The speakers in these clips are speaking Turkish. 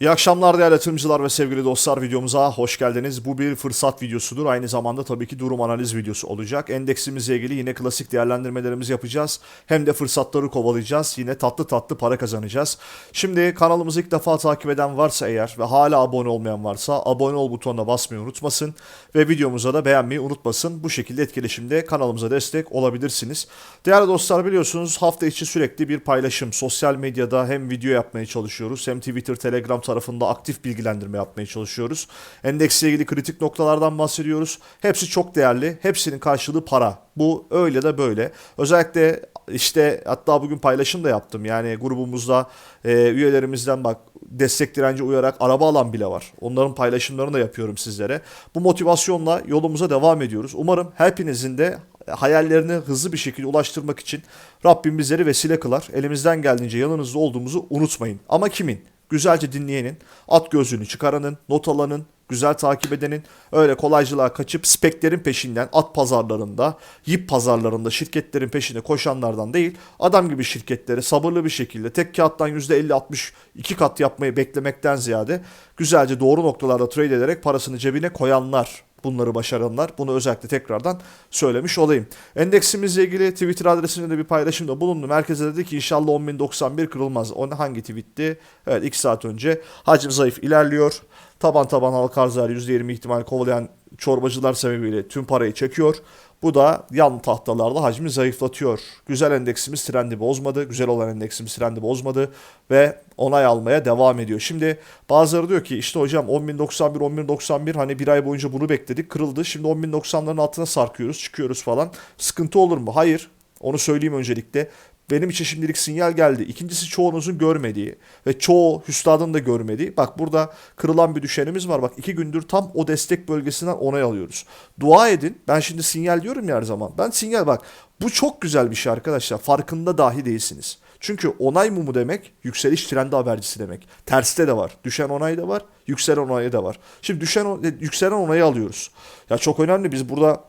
İyi akşamlar değerli yatırımcılar ve sevgili dostlar videomuza hoş geldiniz. Bu bir fırsat videosudur. Aynı zamanda tabii ki durum analiz videosu olacak. Endeksimizle ilgili yine klasik değerlendirmelerimizi yapacağız. Hem de fırsatları kovalayacağız. Yine tatlı tatlı para kazanacağız. Şimdi kanalımızı ilk defa takip eden varsa eğer ve hala abone olmayan varsa abone ol butonuna basmayı unutmasın. Ve videomuza da beğenmeyi unutmasın. Bu şekilde etkileşimde kanalımıza destek olabilirsiniz. Değerli dostlar biliyorsunuz hafta içi sürekli bir paylaşım. Sosyal medyada hem video yapmaya çalışıyoruz hem Twitter, Telegram tarafında aktif bilgilendirme yapmaya çalışıyoruz. Endeksle ilgili kritik noktalardan bahsediyoruz. Hepsi çok değerli. Hepsinin karşılığı para. Bu öyle de böyle. Özellikle işte hatta bugün paylaşım da yaptım. Yani grubumuzda e, üyelerimizden bak destek direnci uyarak araba alan bile var. Onların paylaşımlarını da yapıyorum sizlere. Bu motivasyonla yolumuza devam ediyoruz. Umarım hepinizin de hayallerini hızlı bir şekilde ulaştırmak için Rabbim bizleri vesile kılar. Elimizden geldiğince yanınızda olduğumuzu unutmayın. Ama kimin? Güzelce dinleyenin, at gözlüğünü çıkaranın, not alanın, güzel takip edenin, öyle kolaycılığa kaçıp speklerin peşinden at pazarlarında, yip pazarlarında şirketlerin peşine koşanlardan değil, adam gibi şirketleri sabırlı bir şekilde tek kağıttan %50-60 iki kat yapmayı beklemekten ziyade güzelce doğru noktalarda trade ederek parasını cebine koyanlar bunları başaranlar. Bunu özellikle tekrardan söylemiş olayım. Endeksimizle ilgili Twitter adresinde de bir paylaşımda bulundum. Herkese dedi ki inşallah 10.091 kırılmaz. O hangi tweetti? Evet 2 saat önce. Hacim zayıf ilerliyor. Taban taban halka arzlar %20 ihtimal kovalayan çorbacılar sebebiyle tüm parayı çekiyor. Bu da yan tahtalarda hacmi zayıflatıyor. Güzel endeksimiz trendi bozmadı. Güzel olan endeksimiz trendi bozmadı. Ve onay almaya devam ediyor. Şimdi bazıları diyor ki işte hocam 10.091 10.091 hani bir ay boyunca bunu bekledik kırıldı. Şimdi 10.090'ların altına sarkıyoruz çıkıyoruz falan. Sıkıntı olur mu? Hayır. Onu söyleyeyim öncelikle. Benim için şimdilik sinyal geldi. İkincisi çoğunuzun görmediği ve çoğu üstadın da görmediği. Bak burada kırılan bir düşenimiz var. Bak iki gündür tam o destek bölgesinden onay alıyoruz. Dua edin. Ben şimdi sinyal diyorum ya her zaman. Ben sinyal bak. Bu çok güzel bir şey arkadaşlar. Farkında dahi değilsiniz. Çünkü onay mumu demek yükseliş trendi habercisi demek. Terste de var. Düşen onay da var. Yükselen onayı da var. Şimdi düşen yükselen onayı alıyoruz. Ya çok önemli. Biz burada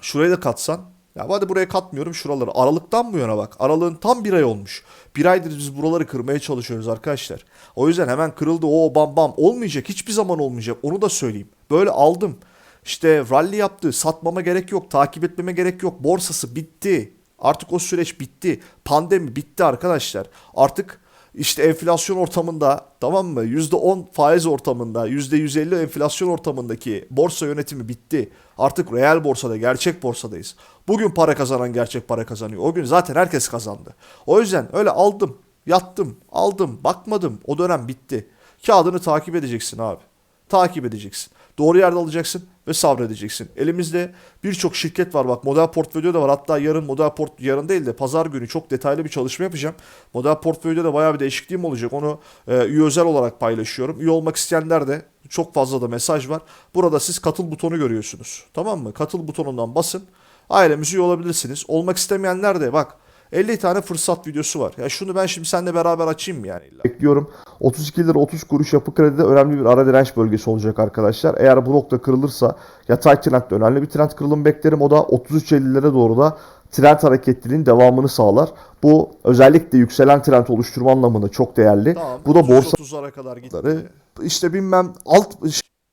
şurayı da katsan ya hadi buraya katmıyorum şuraları. Aralıktan bu yana bak. Aralığın tam bir ay olmuş. Bir aydır biz buraları kırmaya çalışıyoruz arkadaşlar. O yüzden hemen kırıldı o bam bam. Olmayacak. Hiçbir zaman olmayacak. Onu da söyleyeyim. Böyle aldım. İşte rally yaptı. Satmama gerek yok. Takip etmeme gerek yok. Borsası bitti. Artık o süreç bitti. Pandemi bitti arkadaşlar. Artık işte enflasyon ortamında tamam mı? %10 faiz ortamında, %150 enflasyon ortamındaki borsa yönetimi bitti. Artık reel borsada, gerçek borsadayız. Bugün para kazanan gerçek para kazanıyor. O gün zaten herkes kazandı. O yüzden öyle aldım, yattım, aldım, bakmadım. O dönem bitti. Kağıdını takip edeceksin abi. Takip edeceksin. Doğru yerde alacaksın ve sabredeceksin. Elimizde birçok şirket var bak model portföyde de var. Hatta yarın model port yarın değil de pazar günü çok detaylı bir çalışma yapacağım. Model portföyde de bayağı bir değişikliğim olacak. Onu e, üye özel olarak paylaşıyorum. Üye olmak isteyenler de çok fazla da mesaj var. Burada siz katıl butonu görüyorsunuz. Tamam mı? Katıl butonundan basın. Ailemize üye olabilirsiniz. Olmak istemeyenler de bak 50 tane fırsat videosu var. Ya şunu ben şimdi seninle beraber açayım yani? Illa? Bekliyorum. 32 lira 30 kuruş yapı kredide önemli bir ara direnç bölgesi olacak arkadaşlar. Eğer bu nokta kırılırsa yatay trendde önemli bir trend kırılım beklerim. O da 33.50'lere doğru da trend hareketliliğin devamını sağlar. Bu özellikle yükselen trend oluşturma anlamında çok değerli. Tamam. Bu da borsa 30'lara kadar gitti. işte bilmem alt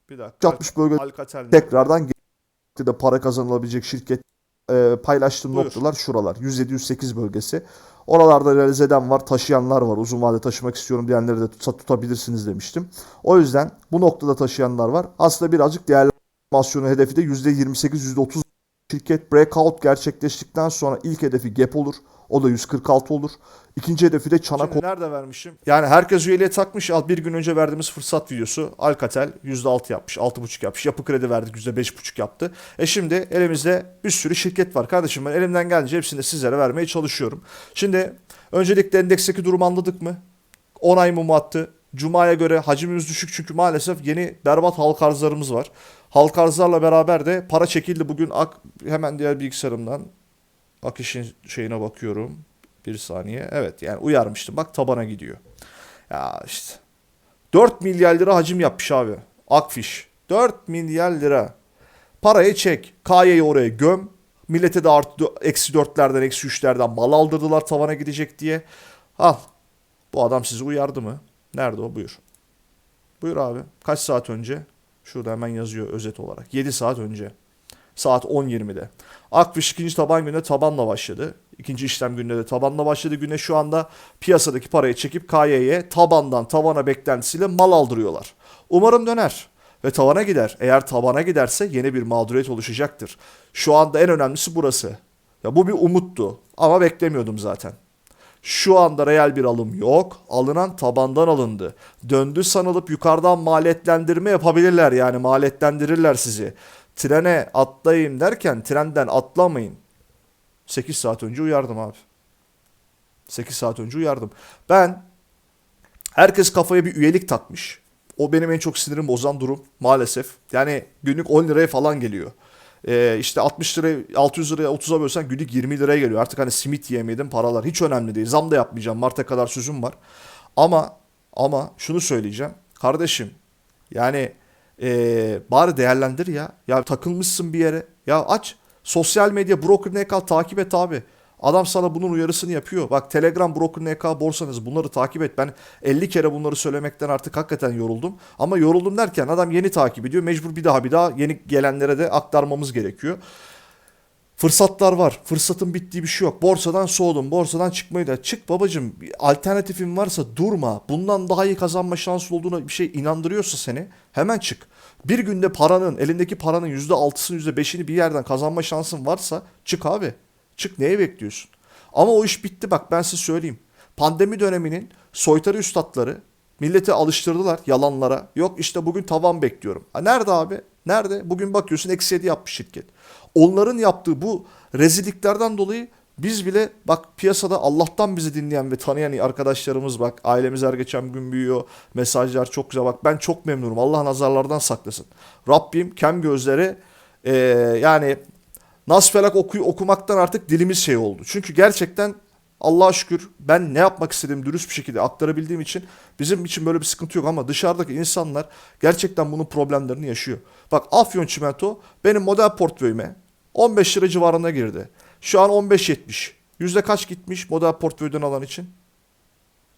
Bir dakika. 60 bölge tekrardan gitti de para kazanılabilecek şirket e, paylaştığım Buyur. noktalar şuralar. 107-108 bölgesi. Oralarda realize eden var, taşıyanlar var. Uzun vade taşımak istiyorum diyenleri de tutsa tutabilirsiniz demiştim. O yüzden bu noktada taşıyanlar var. Aslında birazcık değerlendirme hedefi de %28-%30 şirket breakout gerçekleştikten sonra ilk hedefi gap olur. O da 146 olur. İkinci hedefi de çanak Şimdi nerede vermişim? Yani herkes üyeliğe takmış. Al bir gün önce verdiğimiz fırsat videosu. Alcatel %6 yapmış, 6,5 yapmış. Yapı kredi verdik %5,5 yaptı. E şimdi elimizde bir sürü şirket var. Kardeşim ben elimden gelince hepsini sizlere vermeye çalışıyorum. Şimdi öncelikle endeksteki durumu anladık mı? 10 ay mumu attı. Cuma'ya göre hacimimiz düşük çünkü maalesef yeni berbat halk arzlarımız var. Halk arzlarla beraber de para çekildi. Bugün ak hemen diğer bilgisayarımdan akışın şeyine bakıyorum. Bir saniye. Evet yani uyarmıştım. Bak tabana gidiyor. Ya işte. 4 milyar lira hacim yapmış abi. Akfiş. 4 milyar lira. Parayı çek. K'yı oraya göm. Millete de artı eksi 4'lerden eksi 3'lerden mal aldırdılar tavana gidecek diye. Al. Bu adam sizi uyardı mı? Nerede o? Buyur. Buyur abi. Kaç saat önce? Şurada hemen yazıyor özet olarak. 7 saat önce. Saat 10.20'de. Akfiş ikinci taban gününe tabanla başladı. İkinci işlem gününde de tabanla başladı. Güne şu anda piyasadaki parayı çekip KY'ye tabandan tavana beklentisiyle mal aldırıyorlar. Umarım döner ve tavana gider. Eğer tabana giderse yeni bir mağduriyet oluşacaktır. Şu anda en önemlisi burası. Ya bu bir umuttu ama beklemiyordum zaten. Şu anda reel bir alım yok. Alınan tabandan alındı. Döndü sanılıp yukarıdan maliyetlendirme yapabilirler yani maliyetlendirirler sizi. Trene atlayayım derken trenden atlamayın. 8 saat önce uyardım abi. 8 saat önce uyardım. Ben herkes kafaya bir üyelik takmış. O benim en çok sinirim bozan durum maalesef. Yani günlük 10 liraya falan geliyor. Ee, işte 60 liraya 600 liraya 30'a bölsen günlük 20 liraya geliyor. Artık hani simit yemedim paralar hiç önemli değil. Zam da yapmayacağım. Mart'a kadar sözüm var. Ama ama şunu söyleyeceğim. Kardeşim yani ee, bari değerlendir ya. Ya takılmışsın bir yere. Ya aç. Sosyal medya broker NK takip et abi. Adam sana bunun uyarısını yapıyor. Bak Telegram broker NK borsanız bunları takip et. Ben 50 kere bunları söylemekten artık hakikaten yoruldum. Ama yoruldum derken adam yeni takip ediyor. Mecbur bir daha bir daha yeni gelenlere de aktarmamız gerekiyor. Fırsatlar var. Fırsatın bittiği bir şey yok. Borsadan soğudum. Borsadan çıkmayı da çık babacım. Alternatifin varsa durma. Bundan daha iyi kazanma şansı olduğuna bir şey inandırıyorsa seni hemen çık. Bir günde paranın, elindeki paranın %6'sını %5'ini bir yerden kazanma şansın varsa çık abi. Çık neye bekliyorsun? Ama o iş bitti bak ben size söyleyeyim. Pandemi döneminin soytarı üstadları milleti alıştırdılar yalanlara. Yok işte bugün tavan bekliyorum. Ha nerede abi? Nerede? Bugün bakıyorsun eksi 7 yapmış şirket. Onların yaptığı bu rezilliklerden dolayı biz bile bak piyasada Allah'tan bizi dinleyen ve tanıyan arkadaşlarımız bak ailemiz her geçen gün büyüyor. Mesajlar çok güzel bak ben çok memnunum. Allah nazarlardan saklasın. Rabbim kem gözleri eee, yani Nasfelak oku, okumaktan artık dilimiz şey oldu. Çünkü gerçekten Allah'a şükür ben ne yapmak istediğimi dürüst bir şekilde aktarabildiğim için bizim için böyle bir sıkıntı yok ama dışarıdaki insanlar gerçekten bunun problemlerini yaşıyor. Bak Afyon Çimento benim model portföyüme 15 lira civarına girdi. Şu an 15.70. Yüzde kaç gitmiş model portföyden alan için?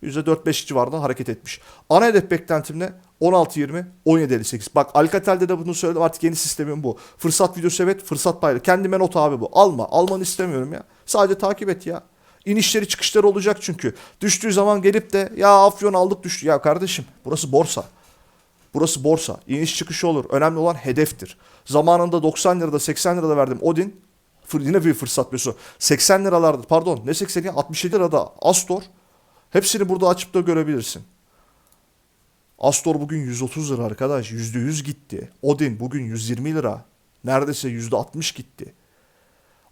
%4-5 civarında hareket etmiş. Ana hedef beklentim ne? 16-20, 17-58. Bak Alcatel'de de bunu söyledim artık yeni sistemim bu. Fırsat videosu evet, fırsat paylı. Kendime not abi bu. Alma. Almanı istemiyorum ya. Sadece takip et ya. İnişleri çıkışları olacak çünkü. Düştüğü zaman gelip de ya afyon aldık düştü. Ya kardeşim burası borsa. Burası borsa. İniş çıkışı olur. Önemli olan hedeftir. Zamanında 90 lirada 80 lirada verdim Odin. Yine bir fırsat videosu. 80 liralarda pardon ne 80 ya 67 lirada Astor. Hepsini burada açıp da görebilirsin. Astor bugün 130 lira arkadaş. %100 gitti. Odin bugün 120 lira. Neredeyse %60 gitti.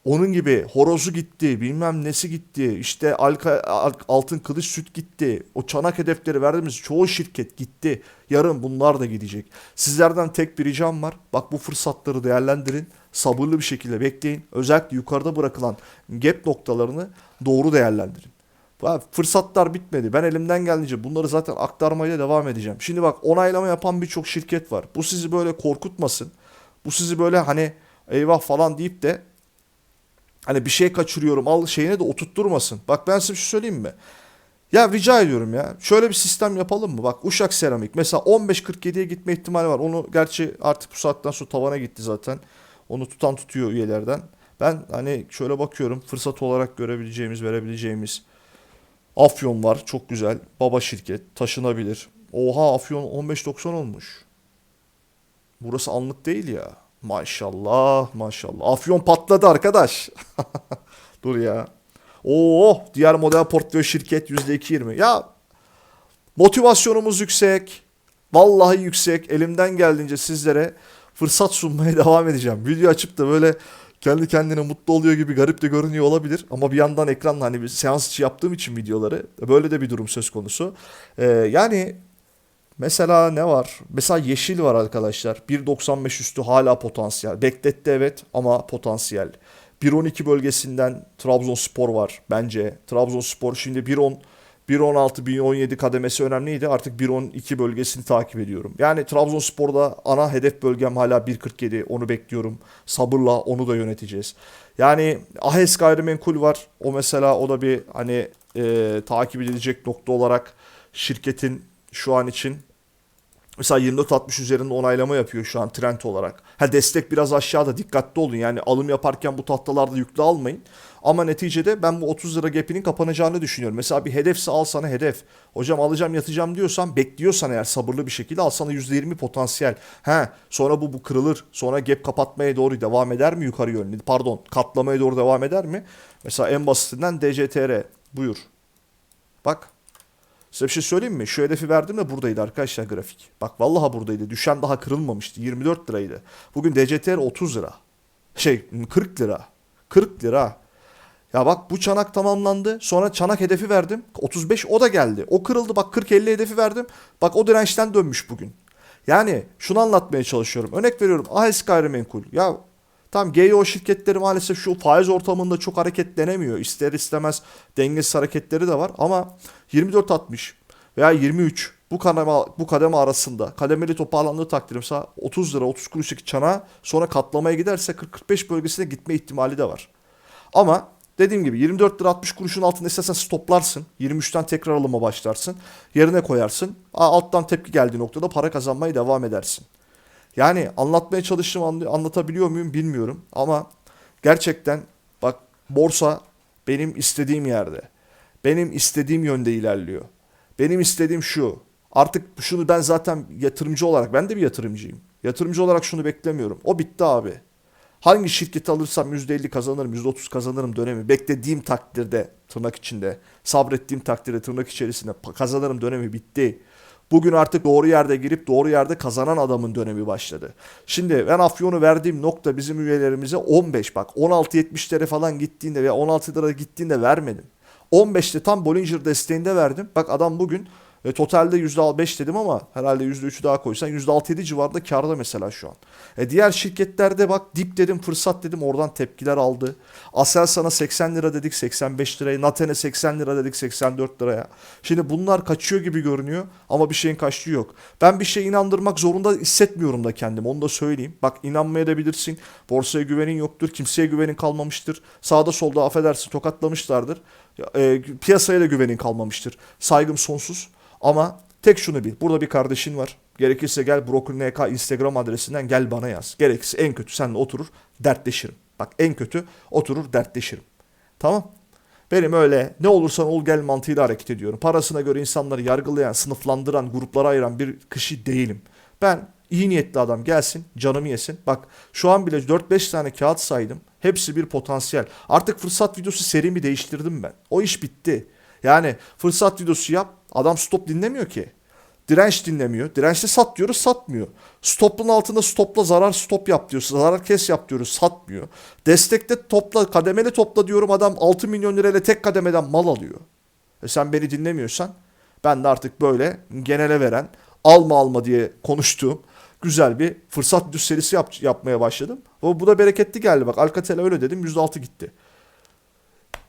Onun gibi horozu gitti, bilmem nesi gitti, işte alka, al- altın kılıç süt gitti. O çanak hedefleri verdiğimiz çoğu şirket gitti. Yarın bunlar da gidecek. Sizlerden tek bir ricam var. Bak bu fırsatları değerlendirin. Sabırlı bir şekilde bekleyin. Özellikle yukarıda bırakılan gap noktalarını doğru değerlendirin. Fırsatlar bitmedi. Ben elimden geldiğince bunları zaten aktarmaya devam edeceğim. Şimdi bak onaylama yapan birçok şirket var. Bu sizi böyle korkutmasın. Bu sizi böyle hani eyvah falan deyip de hani bir şey kaçırıyorum al şeyine de oturtturmasın. Bak ben size bir şey söyleyeyim mi? Ya rica ediyorum ya. Şöyle bir sistem yapalım mı? Bak Uşak Seramik mesela 15.47'ye gitme ihtimali var. Onu gerçi artık bu saatten sonra tavana gitti zaten. Onu tutan tutuyor üyelerden. Ben hani şöyle bakıyorum fırsat olarak görebileceğimiz, verebileceğimiz Afyon var çok güzel. Baba şirket taşınabilir. Oha Afyon 15.90 olmuş. Burası anlık değil ya. Maşallah maşallah. Afyon patladı arkadaş. Dur ya. Oo diğer model portföy şirket %2.20. Ya motivasyonumuz yüksek. Vallahi yüksek. Elimden geldiğince sizlere fırsat sunmaya devam edeceğim. Video açıp da böyle kendi kendine mutlu oluyor gibi garip de görünüyor olabilir. Ama bir yandan ekranla hani bir seans içi yaptığım için videoları böyle de bir durum söz konusu. Ee, yani mesela ne var? Mesela yeşil var arkadaşlar. 1.95 üstü hala potansiyel. Bekletti evet ama potansiyel. 1.12 bölgesinden Trabzonspor var bence. Trabzonspor şimdi 1.10 1.16 1.17 kademesi önemliydi. Artık 1.12 bölgesini takip ediyorum. Yani Trabzonspor'da ana hedef bölgem hala 1.47. Onu bekliyorum. Sabırla onu da yöneteceğiz. Yani Ahes gayrimenkul var. O mesela o da bir hani e, takip edilecek nokta olarak şirketin şu an için Mesela 24-60 üzerinde onaylama yapıyor şu an trend olarak. Ha destek biraz aşağıda dikkatli olun. Yani alım yaparken bu tahtalarda yüklü almayın. Ama neticede ben bu 30 lira gap'inin kapanacağını düşünüyorum. Mesela bir hedefse al sana hedef. Hocam alacağım yatacağım diyorsan bekliyorsan eğer sabırlı bir şekilde al sana %20 potansiyel. He sonra bu bu kırılır. Sonra gap kapatmaya doğru devam eder mi yukarı yönlü? Pardon katlamaya doğru devam eder mi? Mesela en basitinden DCTR. Buyur. Bak Size bir şey söyleyeyim mi? Şu hedefi verdim de buradaydı arkadaşlar grafik. Bak vallahi buradaydı. Düşen daha kırılmamıştı. 24 liraydı. Bugün DCTR 30 lira. Şey 40 lira. 40 lira. Ya bak bu çanak tamamlandı. Sonra çanak hedefi verdim. 35 o da geldi. O kırıldı. Bak 40-50 hedefi verdim. Bak o dirençten dönmüş bugün. Yani şunu anlatmaya çalışıyorum. Örnek veriyorum. AES gayrimenkul. Ya Tamam GEO şirketleri maalesef şu faiz ortamında çok hareketlenemiyor. İster istemez dengesiz hareketleri de var ama 24.60 veya 23 bu kademe, bu kademe arasında kademeli toparlandığı takdirde mesela 30 lira 30 kuruşluk çana sonra katlamaya giderse 40-45 bölgesine gitme ihtimali de var. Ama dediğim gibi 24 lira 60 kuruşun altında istersen stoplarsın. 23'ten tekrar alıma başlarsın. Yerine koyarsın. Alttan tepki geldiği noktada para kazanmaya devam edersin. Yani anlatmaya çalıştığım anlı- anlatabiliyor muyum bilmiyorum ama gerçekten bak borsa benim istediğim yerde. Benim istediğim yönde ilerliyor. Benim istediğim şu. Artık şunu ben zaten yatırımcı olarak ben de bir yatırımcıyım. Yatırımcı olarak şunu beklemiyorum. O bitti abi. Hangi şirketi alırsam %50 kazanırım, %30 kazanırım dönemi. Beklediğim takdirde tırnak içinde, sabrettiğim takdirde tırnak içerisinde kazanırım dönemi bitti. Bugün artık doğru yerde girip doğru yerde kazanan adamın dönemi başladı. Şimdi ben Afyon'u verdiğim nokta bizim üyelerimize 15 bak 16.70'lere falan gittiğinde veya 16 lira gittiğinde vermedim. 15'te tam Bollinger desteğinde verdim. Bak adam bugün e, totalde %5 dedim ama herhalde %3'ü daha koysan %6-7 civarında karda mesela şu an. E, diğer şirketlerde bak dip dedim fırsat dedim oradan tepkiler aldı. Aselsan'a 80 lira dedik 85 liraya. Naten'e 80 lira dedik 84 liraya. Şimdi bunlar kaçıyor gibi görünüyor ama bir şeyin kaçtığı yok. Ben bir şeye inandırmak zorunda hissetmiyorum da kendimi onu da söyleyeyim. Bak inanmaya da bilirsin. Borsaya güvenin yoktur. Kimseye güvenin kalmamıştır. Sağda solda affedersin tokatlamışlardır. E, piyasaya da güvenin kalmamıştır. Saygım sonsuz. Ama tek şunu bil. Burada bir kardeşin var. Gerekirse gel Broker NK Instagram adresinden gel bana yaz. Gerekirse en kötü seninle oturur dertleşirim. Bak en kötü oturur dertleşirim. Tamam. Benim öyle ne olursan ol gel mantığıyla hareket ediyorum. Parasına göre insanları yargılayan, sınıflandıran, gruplara ayıran bir kişi değilim. Ben iyi niyetli adam gelsin, canımı yesin. Bak şu an bile 4-5 tane kağıt saydım. Hepsi bir potansiyel. Artık fırsat videosu serimi değiştirdim ben. O iş bitti. Yani fırsat videosu yap. Adam stop dinlemiyor ki. Direnç dinlemiyor. Dirençte sat diyoruz satmıyor. Stopun altında stopla zarar stop yap diyoruz. Zarar kes yap diyoruz satmıyor. Destekte topla kademeli topla diyorum adam 6 milyon lirayla tek kademeden mal alıyor. E sen beni dinlemiyorsan ben de artık böyle genele veren alma alma diye konuştuğum güzel bir fırsat düz serisi yap, yapmaya başladım. Bu, bu da bereketli geldi bak Alcatel öyle dedim %6 gitti.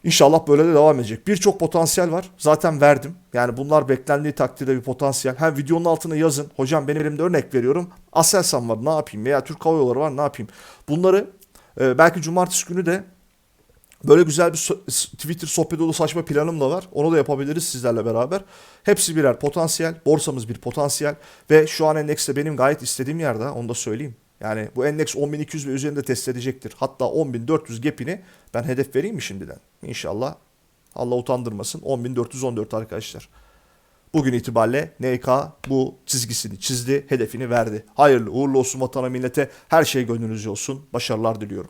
İnşallah böyle de devam edecek. Birçok potansiyel var. Zaten verdim. Yani bunlar beklendiği takdirde bir potansiyel. Hem videonun altına yazın. Hocam benim elimde örnek veriyorum. Aselsan var ne yapayım? Veya Türk Hava Yolları var ne yapayım? Bunları e, belki cumartesi günü de böyle güzel bir Twitter sohbet dolu saçma planım da var. Onu da yapabiliriz sizlerle beraber. Hepsi birer potansiyel. Borsamız bir potansiyel. Ve şu an endekste benim gayet istediğim yerde. Onu da söyleyeyim. Yani bu endeks 10.200 ve üzerinde test edecektir. Hatta 10.400 gap'ini ben hedef vereyim mi şimdiden? İnşallah. Allah utandırmasın. 10.414 arkadaşlar. Bugün itibariyle NK bu çizgisini çizdi, hedefini verdi. Hayırlı uğurlu olsun vatana millete. Her şey gönlünüzce olsun. Başarılar diliyorum.